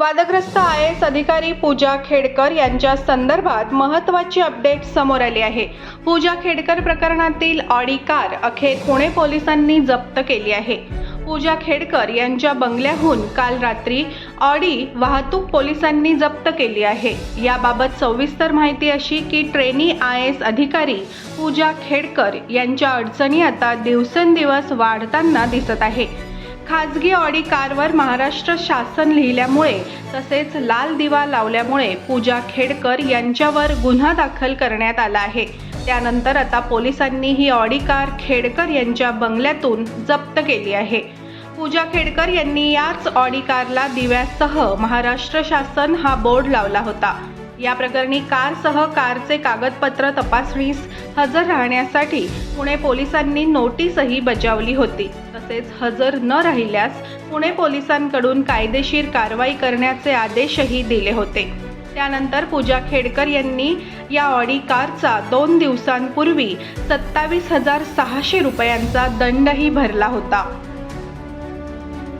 वादग्रस्त I S अधिकारी पूजा खेडकर यांच्या संदर्भात महत्त्वाची अपडेट समोर आली आहे. पूजा खेडकर प्रकरणातील ऑडी कार अखेर पुणे पोलिसांनी जप्त केली आहे. पूजा खेडकर यांच्या बंगल्याहून काल रात्री ऑडी वाहतूक पोलिसांनी जप्त केली आहे. याबाबत सविस्तर माहिती अशी की ट्रेनी आय एस अधिकारी पूजा खेडकर यांच्या अडचणी आता दिवसेंदिवस वाढताना दिसत आहे. खाजगी ऑडी कारवर महाराष्ट्र शासन लिहिल्यामुळे तसेच लाल दिवा लावल्यामुळे पूजा खेडकर यांच्यावर गुन्हा दाखल करण्यात आला आहे. त्यानंतर आता पोलिसांनी ही ऑडी कार खेडकर यांच्या बंगल्यातून जप्त केली आहे. पूजा खेडकर यांनी याच ऑडी कारला दिव्यासह महाराष्ट्र शासन हा बोर्ड लावला होता. या प्रकरणी कारसह कारचे कागदपत्र तपासणीस हजर राहण्यासाठी पुणे पोलिसांनी नोटीसही बजावली होती. तसेच हजर न राहिल्यास पुणे पोलिसांकडून कायदेशीर कारवाई करण्याचे आदेशही दिले होते. त्यानंतर पूजा खेडकर यांनी या ऑडी कारचा दोन दिवसांपूर्वी सत्तावीस हजार सहाशे रुपयांचा दंडही भरला होता.